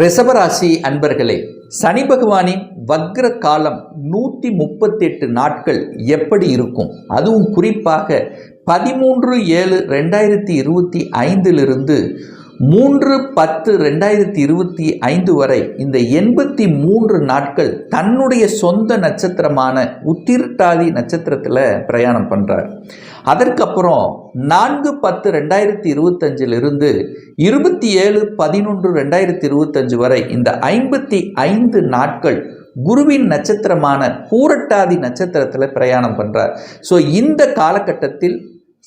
ரிஷபராசி அன்பர்களே சனி பகவானின் வக்ர காலம் நூற்றி முப்பத்தெட்டு நாட்கள் எப்படி இருக்கும்? அதுவும் குறிப்பாக பதிமூன்று ஏழு ரெண்டாயிரத்தி இருபத்தி ஐந்திலிருந்து மூன்று பத்து ரெண்டாயிரத்தி இருபத்தி ஐந்து வரை இந்த எண்பத்தி மூன்று நாட்கள் தன்னுடைய சொந்த நட்சத்திரமான உத்திரட்டாதி நட்சத்திரத்தில் பிரயாணம் பண்ணுறார் அதற்கப்புறம் நான்கு பத்து ரெண்டாயிரத்தி இருபத்தஞ்சிலிருந்து இருபத்தி ஏழு பதினொன்று ரெண்டாயிரத்தி இருபத்தஞ்சு வரை இந்த ஐம்பத்தி ஐந்து நாட்கள் குருவின் நட்சத்திரமான பூரட்டாதி நட்சத்திரத்தில் பிரயாணம் பண்ணுறார் ஸோ இந்த காலகட்டத்தில்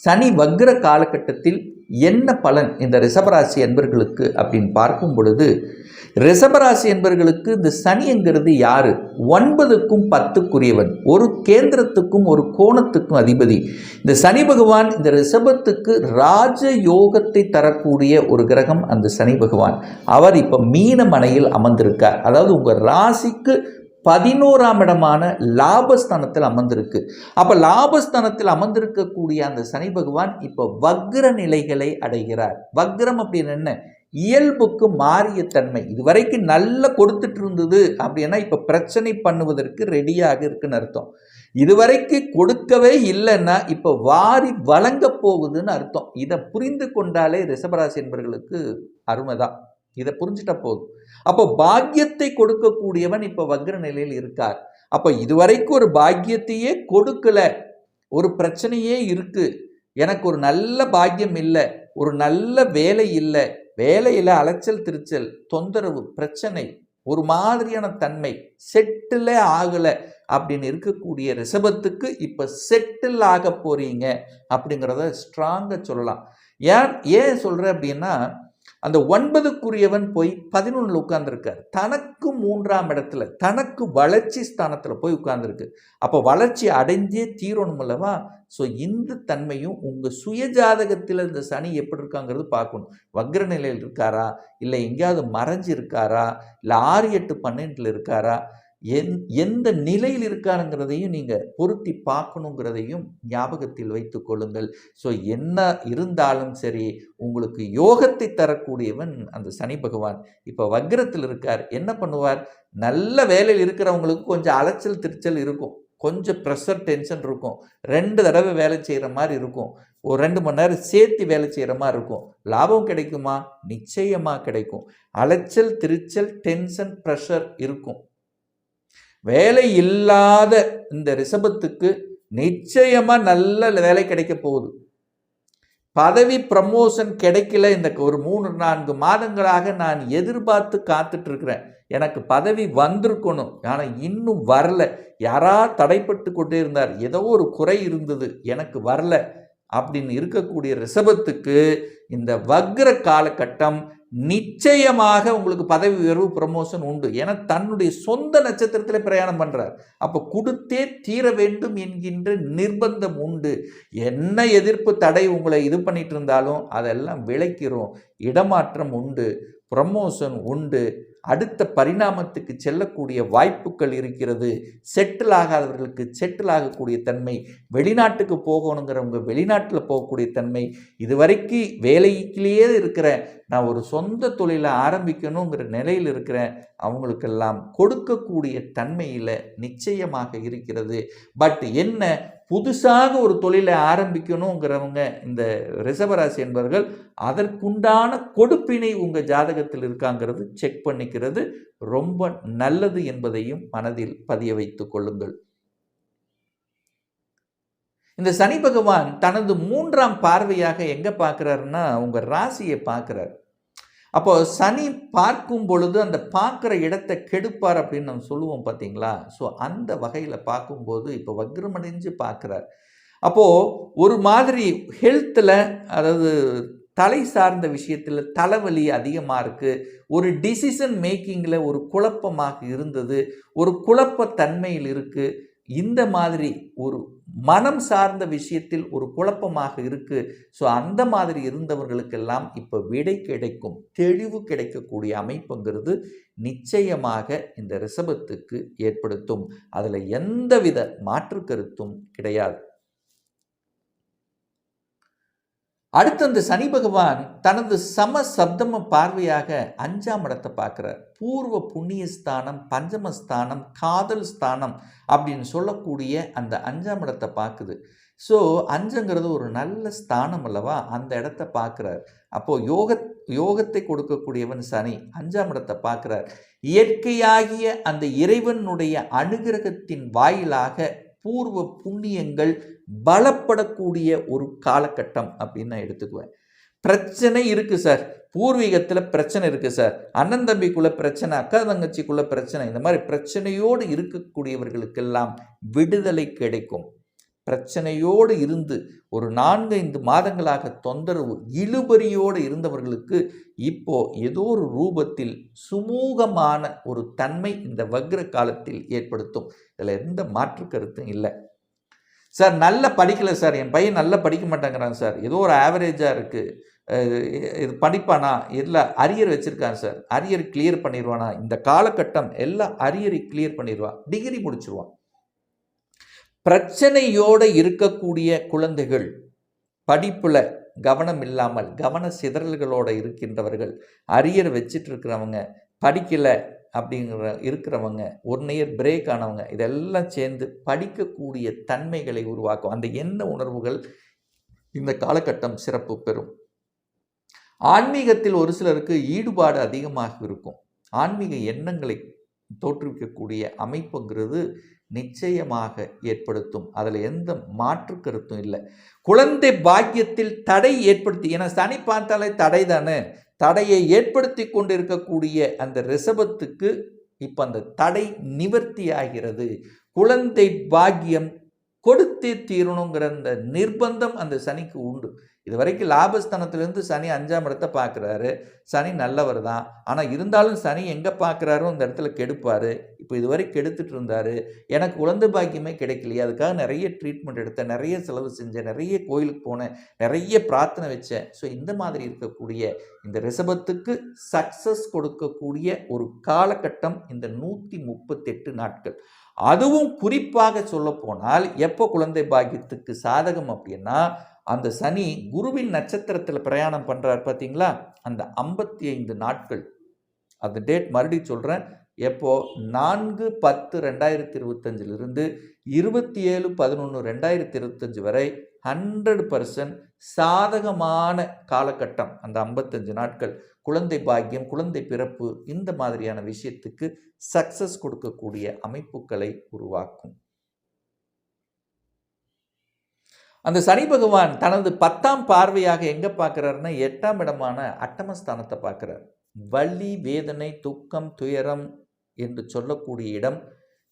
சனி வக்ர காலகட்டத்தில் என்ன பலன் இந்த ரிஷபராசி என்பர்களுக்கு அப்படின்னு பார்க்கும் பொழுது ரிஷபராசி என்பர்களுக்கு இந்த சனிங்கிறது யாரு? ஒன்பதுக்கும் பத்துக்குரியவன். ஒரு கேந்திரத்துக்கும் ஒரு கோணத்துக்கும் அதிபதி. இந்த சனி பகவான் இந்த ரிஷபத்துக்கு ராஜ யோகத்தை தரக்கூடிய ஒரு கிரகம் அந்த சனி பகவான். அவர் இப்போ மீன மனையில் அமர்ந்திருக்கார். அதாவது உங்கள் ராசிக்கு பதினோராம் இடமான லாபஸ்தானத்தில் அமர்ந்திருக்கு. அப்போ லாபஸ்தானத்தில் அமர்ந்திருக்கக்கூடிய அந்த சனி பகவான் இப்போ வக்ர நிலைகளை அடைகிறார். வக்ரம் அப்படின்னு என்ன? இயல்புக்கு மாறிய தன்மை. இதுவரைக்கும் நல்ல கொடுத்துட்டு இருந்தது அப்படின்னா இப்போ பிரச்சனை பண்ணுவதற்கு ரெடியாக இருக்குன்னு அர்த்தம். இதுவரைக்கு கொடுக்கவே இல்லைன்னா இப்போ வாரி வழங்க போகுதுன்னு அர்த்தம். இதை புரிந்து கொண்டாலே ரிஷபராசி என்பவர்களுக்கு அருமைதான் இதை புரிஞ்சுட்டா போதும். அப்போ பாக்கியத்தை கொடுக்கக்கூடியவன் இப்போ வக்ர நிலையில் இருக்கார். அப்போ இதுவரைக்கும் ஒரு பாக்கியத்தையே கொடுக்கல. ஒரு பிரச்சனையே இருக்கு. எனக்கு ஒரு நல்ல பாக்கியம் இல்லை. ஒரு நல்ல வேலை இல்லை. வேலையில் அலைச்சல் திருச்சல் தொந்தரவு பிரச்சனை ஒரு மாதிரியான தன்மை செட்டிலே ஆகலை அப்படின்னு இருக்கக்கூடிய ரிஷபத்துக்கு இப்போ செட்டில் ஆக போறீங்க அப்படிங்கிறத ஸ்ட்ராங்காக சொல்லலாம். ஏன் ஏன் சொல்கிறேன் அப்படின்னா அந்த ஒன்பதுக்குரியவன் போய் பதினொன்றில் உட்கார்ந்துருக்கார். தனக்கு மூன்றாம் இடத்துல தனக்கு வளர்ச்சி ஸ்தானத்தில் போய் உட்கார்ந்துருக்கு. அப்போ வளர்ச்சி அடைஞ்சே தீரணும் அல்லவா ஸோ இந்த தன்மையும் உங்கள் சுயஜாதகத்தில் இந்த சனி எப்படி இருக்காங்கிறது பார்க்கணும். வக்ர நிலையில் இருக்காரா? இல்லை எங்கேயாவது மறைஞ்சு இருக்காரா இல்லை ஆறு எட்டு பன்னெண்டில் இருக்காரா? எந் எந்த நிலையில் இருக்காருங்கிறதையும் நீங்கள் பொருத்தி பார்க்கணுங்கிறதையும் ஞாபகத்தில் வைத்து கொள்ளுங்கள். ஸோ என்ன இருந்தாலும் சரி உங்களுக்கு யோகத்தை தரக்கூடியவன் அந்த சனி பகவான். இப்போ வக்ரத்தில் இருக்கார் என்ன பண்ணுவார்? நல்ல வேலையில் இருக்கிறவங்களுக்கு கொஞ்சம் அலைச்சல் திருச்சல் இருக்கும். கொஞ்சம் ப்ரெஷர் டென்ஷன் இருக்கும். ரெண்டு தடவை வேலை செய்கிற மாதிரி இருக்கும். ஒரு ரெண்டு மணி நேரம் சேர்த்து வேலை செய்கிற மாதிரி இருக்கும். லாபம் கிடைக்குமா? நிச்சயமாக கிடைக்கும். அலைச்சல் திருச்சல் டென்ஷன் ப்ரெஷர் இருக்கும். வேலை இல்லாத இந்த ரிஷபத்துக்கு நிச்சயமாக நல்ல வேலை கிடைக்க போகுது. பதவி ப்ரமோஷன் கிடைக்கல. இந்த ஒரு மூணு நான்கு மாதங்களாக நான் எதிர்பார்த்து காத்துட்டு இருக்கிறேன் எனக்கு பதவி வந்திருக்கணும். ஆனால் இன்னும் வரல. யாரா தடைப்பட்டு கொண்டே இருந்தார். ஏதோ ஒரு குறை இருந்தது. எனக்கு வரல. அப்படின்னு இருக்கக்கூடிய ரிஷபத்துக்கு இந்த வக்ர காலகட்டம் நிச்சயமாக உங்களுக்கு பதவி உயர்வு ப்ரமோஷன் உண்டு. என தன்னுடைய சொந்த நட்சத்திரத்தில் பிரயாணம் பண்ணுறார் அப்போ கொடுத்தே தீர வேண்டும் என்கின்ற நிர்பந்தம் உண்டு. என்ன எதிர்ப்பு தடை உங்களை இது பண்ணிட்டு இருந்தாலும் அதெல்லாம் விளைக்கிறோம். இடமாற்றம் உண்டு. ப்ரமோஷன் உண்டு. அடுத்த பரிணாமத்துக்கு செல்லக்கூடிய வாய்ப்புகள் இருக்கிறது. செட்டில் ஆகாதவர்களுக்கு செட்டில் ஆகக்கூடிய தன்மை வெளிநாட்டுக்கு போகணுங்கிறவங்க வெளிநாட்டில் போகக்கூடிய தன்மை இதுவரைக்கு வேலைக்கிலேயே இருக்கிற நான் ஒரு சொந்த தொழிலை ஆரம்பிக்கணுங்கிற நிலையில் இருக்கிறேன். அவங்களுக்கெல்லாம் கொடுக்கக்கூடிய தன்மையில் நிச்சயமாக இருக்கிறது. பட் என்ன? புதுசாக ஒரு தொழிலை ஆரம்பிக்கணுங்கிறவங்க இந்த ரிசவராசி என்பவர்கள் அதற்குண்டான கொடுப்பினை உங்கள் ஜாதகத்தில் இருக்காங்கிறது செக் பண்ணிக்கிறது. ரொம்ப நல்லது என்பதையும் மனதில் பதிய வைத்துக் கொள்ளுங்கள். இந்த சனி பகவான் தனது மூன்றாம் பார்வையாக எங்கே பார்க்குறாருன்னா உங்கள் ராசியை பார்க்குறாரு. அப்போ சனி பார்க்கும் பொழுது அந்த பார்க்குற இடத்தை கெடுப்பார் அப்படின்னு நம்ம சொல்லுவோம் பார்த்தீங்களா? ஸோ அந்த வகையில் பார்க்கும்போது இப்போ வக்ரமடைஞ்சு பார்க்குறார். அப்போது ஒரு மாதிரி ஹெல்த்தில் அதாவது தலை சார்ந்த விஷயத்தில் தலைவலி அதிகமாக இருக்குது ஒரு டிசிஷன் மேக்கிங்கில் ஒரு குழப்பமாக இருந்தது. ஒரு குழப்பத்தன்மையில் இருக்குது இந்த மாதிரி ஒரு மனம் சார்ந்த விஷயத்தில் ஒரு குழப்பமாக இருக்குது ஸோ அந்த மாதிரி இருந்தவர்களுக்கெல்லாம் இப்போ விடை கிடைக்கும் தெளிவு கிடைக்கக்கூடிய அமைப்புங்கிறது நிச்சயமாக இந்த ரிஷபத்துக்கு ஏற்படுத்தும். அதில் எந்தவித மாற்று கருத்தும் கிடையாது. அடுத்து அந்த சனி பகவான் தனது சம சப்தம பார்வையாக அஞ்சாம் இடத்தை பார்க்குறார். பூர்வ புண்ணிய ஸ்தானம் பஞ்சமஸ்தானம் காதல் ஸ்தானம் அப்படின்னு சொல்லக்கூடிய அந்த அஞ்சாம் இடத்தை பார்க்குது. ஸோ அஞ்சுங்கிறது ஒரு நல்ல ஸ்தானம் அல்லவா? அந்த இடத்த பார்க்குறார். அப்போது யோக யோகத்தை கொடுக்கக்கூடியவன் சனி அஞ்சாம் இடத்தை பார்க்குறார். இயற்கையாகிய அந்த இறைவனுடைய அனுகிரகத்தின் வாயிலாக பூர்வ புண்ணியங்கள் பலப்படக்கூடிய ஒரு காலகட்டம் அப்படின்னு நான் எடுத்துக்குவேன். பிரச்சனை இருக்குது சார். பூர்வீகத்தில் பிரச்சனை இருக்குது சார். அண்ணன் தம்பிக்குள்ள பிரச்சனை அக்கா தங்கச்சிக்குள்ள பிரச்சனை இந்த மாதிரி பிரச்சனையோடு இருக்கக்கூடியவர்களுக்கெல்லாம் விடுதலை கிடைக்கும். பிரச்சனையோடு இருந்து ஒரு நான்கு ஐந்து மாதங்களாக தொந்தரவு இழுபறியோடு இருந்தவர்களுக்கு இப்போ ஏதோ ஒரு ரூபத்தில் சுமூகமான ஒரு தன்மை இந்த வக்ர காலத்தில் ஏற்படுத்தும். இதில் எந்த மாற்று கருத்தும் இல்லை. சார் நல்லா படிக்கலை சார். என் பையன் நல்லா படிக்க மாட்டேங்கிறான் சார். ஏதோ ஒரு ஆவரேஜாக இருக்குது இது படிப்பானா? இல்லை அரியர் வச்சுருக்கான் சார். அரியர் கிளியர் பண்ணிடுவானா இந்த காலகட்டம் எல்லாம் அரியரை கிளியர் பண்ணிடுவான் டிகிரி முடிச்சிருவான். பிரச்சனையோடு இருக்கக்கூடிய குழந்தைகள் படிப்பில் கவனம் இல்லாமல் கவன சிதறல்களோடு இருக்கின்றவர்கள் அரியர் வச்சிட்டு இருக்கிறவங்க படிக்கலை அப்படிங்கிற இருக்கிறவங்க ஒன் இயர் பிரேக் ஆனவங்க இதெல்லாம் சேர்ந்து படிக்கக்கூடிய தன்மைகளை உருவாக்கும். அந்த எண்ண உணர்வுகள் இந்த காலகட்டம் சிறப்பு பெறும். ஆன்மீகத்தில் ஒரு சிலருக்கு ஈடுபாடு அதிகமாக இருக்கும். ஆன்மீக எண்ணங்களை தோற்றுவிக்கக்கூடிய அமைப்புங்கிறது நிச்சயமாக ஏற்படுத்தும். அதில் எந்த மாற்று கருத்தும் இல்லை. குழந்தை பாக்கியத்தில் தடை ஏற்படுத்தி ஏன்னா சனி பார்த்தாலே தடை தானே? தடையை ஏற்படுத்தி கொண்டிருக்கக்கூடிய அந்த ரிசபத்துக்கு இப்போ அந்த தடை நிவர்த்தி ஆகிறது குழந்தை பாக்கியம் கொடுத்தே தீரணுங்கிற அந்த நிர்பந்தம் அந்த சனிக்கு உண்டு. இது வரைக்கும் லாபஸ்தானத்திலேருந்து சனி அஞ்சாம் இடத்தை பார்க்குறாரு. சனி நல்லவர் தான். ஆனால் இருந்தாலும் சனி எங்கே பார்க்குறாரோ அந்த இடத்துல கெடுப்பார். இப்போ இதுவரை கெடுத்துட்டு இருந்தார். எனக்கு குழந்தை பாக்கியமே கிடைக்கலையே. அதுக்காக நிறைய ட்ரீட்மெண்ட் எடுத்தேன். நிறைய செலவு செஞ்சேன். நிறைய கோயிலுக்கு போனேன். நிறைய பிரார்த்தனை வச்சேன். ஸோ இந்த மாதிரி இருக்கக்கூடிய இந்த ரிஷபத்துக்கு சக்ஸஸ் கொடுக்கக்கூடிய ஒரு காலகட்டம் இந்த நூற்றி முப்பத்தெட்டு நாட்கள். அதுவும் குறிப்பாக சொல்ல போனால் எப்போ குழந்தை பாக்கியத்துக்கு சாதகம் அப்படின்னா அந்த சனி குருவின் நட்சத்திரத்தில் பிரயாணம் பண்ணுறார் பார்த்தீங்களா அந்த ஐம்பத்தி ஐந்து நாட்கள். அந்த டேட் மறுபடியும் சொல்கிறேன் எப்போ? நான்கு பத்து ரெண்டாயிரத்தி இருபத்தஞ்சிலிருந்து இருபத்தி ஏழு பதினொன்று ரெண்டாயிரத்தி இருபத்தஞ்சி வரை ஹண்ட்ரட் பர்சன்ட் சாதகமான காலகட்டம். அந்த ஐம்பத்தஞ்சு நாட்கள். குழந்தை பாக்கியம் குழந்தை பிறப்பு இந்த மாதிரியான விஷயத்துக்கு சக்சஸ் கொடுக்கக்கூடிய அமைப்புகளை உருவாக்கும். அந்த சனி பகவான் தனது பத்தாம் பார்வையாக எங்கே பார்க்குறாருன்னா எட்டாம் இடமான அட்டமஸ்தானத்தை பார்க்குறார். வலி வேதனை துக்கம் துயரம் என்று சொல்லக்கூடிய இடம்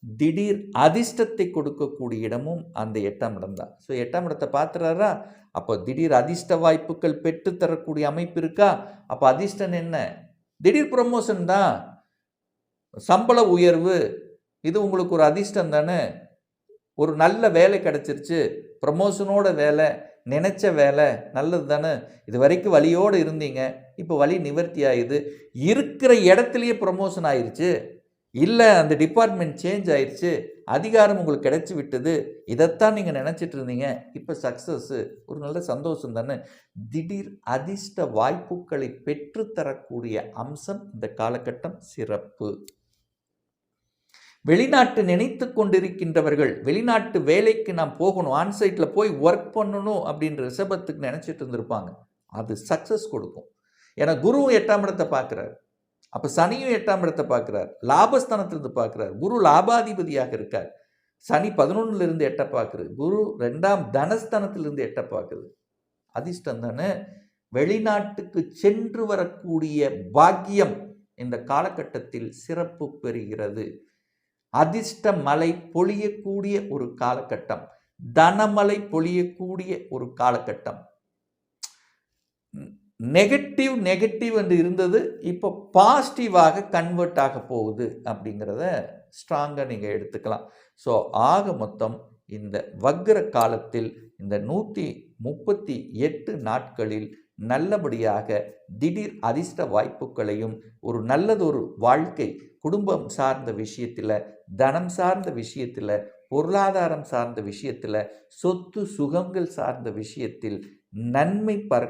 திடீர் அதிர்ஷ்டத்தை கொடுக்கக்கூடிய இடமும் அந்த எட்டாம் இடம் தான் ஸோ எட்டாம் இடத்தை பார்த்துறாரா அப்போ திடீர் அதிர்ஷ்ட வாய்ப்புகள் பெற்று தரக்கூடிய அமைப்பு இருக்கா? அப்போ அதிர்ஷ்டம் என்ன? திடீர் ப்ரொமோஷன் தான். சம்பள உயர்வு இது உங்களுக்கு ஒரு அதிர்ஷ்டம் தானே ஒரு நல்ல வேலை கிடச்சிருச்சு. ப்ரமோஷனோட வேலை நினச்ச வேலை நல்லது தானே? இது வரைக்கும் வழியோடு இருந்தீங்க. இப்போ வழி நிவர்த்தி ஆயிடுது. இருக்கிற இடத்துலையே ப்ரமோஷன் ஆயிடுச்சு இல்லை அந்த டிபார்ட்மெண்ட் சேஞ்ச் ஆயிடுச்சு அதிகாரம் உங்களுக்கு கிடைச்சி விட்டது. இதைத்தான் நீங்கள் நினச்சிட்டு இருந்தீங்க. இப்போ சக்ஸஸ்ஸு ஒரு நல்ல சந்தோஷம் தானே? திடீர் அதிர்ஷ்ட வாய்ப்புகளை பெற்றுத்தரக்கூடிய அம்சம் இந்த காலகட்டம் சிறப்பு. வெளிநாட்டு நினைத்து கொண்டிருக்கின்றவர்கள் வெளிநாட்டு வேலைக்கு நான் போகணும் ஆன்சைட்டில் போய் ஒர்க் பண்ணணும் அப்படின்ற ரிஷபத்துக்கு நினச்சிட்டு இருந்திருப்பாங்க. அது சக்ஸஸ் கொடுக்கும். ஏன்னா குருவும் எட்டாம் இடத்தை பார்க்குறாரு. அப்போ சனியும் எட்டாம் இடத்தை பார்க்குறார். லாபஸ்தானத்திலிருந்து பார்க்குறார். குரு லாபாதிபதியாக இருக்கார். சனி பதினொன்னுலேருந்து எட்ட பார்க்குறது குரு ரெண்டாம் தனஸ்தானத்திலிருந்து எட்ட பார்க்குது. அதிர்ஷ்டம் தானே? வெளிநாட்டுக்கு சென்று வரக்கூடிய பாக்கியம் இந்த காலகட்டத்தில் சிறப்பு பெறுகிறது. அதிர்ஷ்ட மலை பொழியக்கூடிய ஒரு காலகட்டம். தனமலை பொழியக்கூடிய ஒரு காலகட்டம். நெகட்டிவ் நெகட்டிவ் என்று இருந்தது இப்போ பாசிட்டிவாக கன்வெர்ட் ஆக போகுது அப்படிங்கிறத ஸ்ட்ராங்காக நீங்கள் எடுத்துக்கலாம். ஸோ ஆக மொத்தம் இந்த வக்ர காலத்தில் இந்த நூற்றி முப்பத்தி எட்டு நாட்களில் நல்லபடியாக திடீர் அதிர்ஷ்ட வாய்ப்புகளையும் ஒரு நல்லதொரு வாழ்க்கை குடும்பம் சார்ந்த விஷயத்தில் தனம் சார்ந்த விஷயத்தில் பொருளாதாரம் சார்ந்த விஷயத்தில் சொத்து சுகங்கள் சார்ந்த விஷயத்தில் நன்மை பர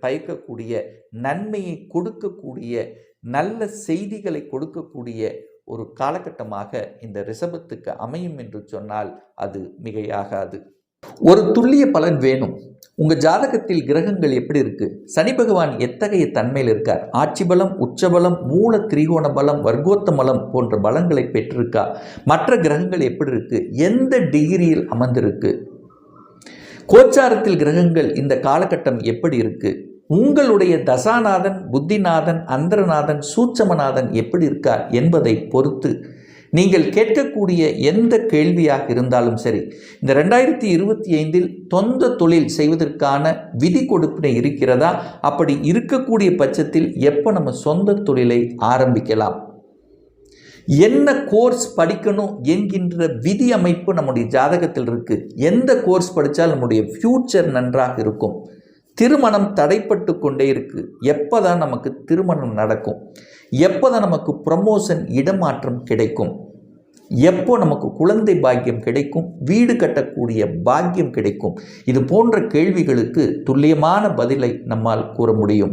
பயக்கக்கூடிய நன்மையை கொடுக்கக்கூடிய நல்ல செய்திகளை கொடுக்கக்கூடிய ஒரு காலகட்டமாக இந்த ரிஷபத்துக்கு அமையும் என்று சொன்னால் அது மிகையாகாது. ஒரு துல்லிய பலன் வேணும். உங்க ஜாதகத்தில் கிரகங்கள் எப்படி இருக்கு? சனி பகவான் எத்தகைய தன்மையில் இருக்கார்? ஆட்சி பலம் உச்சபலம் மூல திரிகோண பலம் வர்க்கோத்த பலம் போன்ற பலங்களை பெற்றிருக்கா? மற்ற கிரகங்கள் எப்படி இருக்கு? எந்த டிகிரியில் அமர்ந்திருக்கு? கோச்சாரத்தில் கிரகங்கள் இந்த காலகட்டம் எப்படி இருக்கு? உங்களுடைய தசாநாதன் புத்திநாதன் அந்தரநாதன் சூட்சமநாதன் எப்படி இருக்கார் என்பதை பொறுத்து நீங்கள் கேட்கக்கூடிய எந்த கேள்வியாக இருந்தாலும் சரி இந்த ரெண்டாயிரத்தி இருபத்தி ஐந்தில் சொந்த தொழில் செய்வதற்கான விதி கொடுப்பினை இருக்கிறதா? அப்படி இருக்கக்கூடிய பட்சத்தில் எப்போ நம்ம சொந்த தொழிலை ஆரம்பிக்கலாம்? என்ன கோர்ஸ் படிக்கணும் என்கின்ற விதி அமைப்பு நம்முடைய ஜாதகத்தில் இருக்குது எந்த கோர்ஸ் படித்தால் நம்முடைய ஃப்யூச்சர் நன்றாக இருக்கும்? திருமணம் தடைப்பட்டு கொண்டே இருக்குது எப்போ தான் நமக்கு திருமணம் நடக்கும்? எப்போ தான் நமக்கு ப்ரமோஷன் இடமாற்றம் கிடைக்கும்? எப்போ நமக்கு குழந்தை பாக்கியம் கிடைக்கும்? வீடு கட்டக்கூடிய பாக்கியம் கிடைக்கும்? இது போன்ற கேள்விகளுக்கு துல்லியமான பதிலை நம்மால் கூற முடியும்.